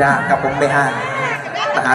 จ้ากับผมไปห้าง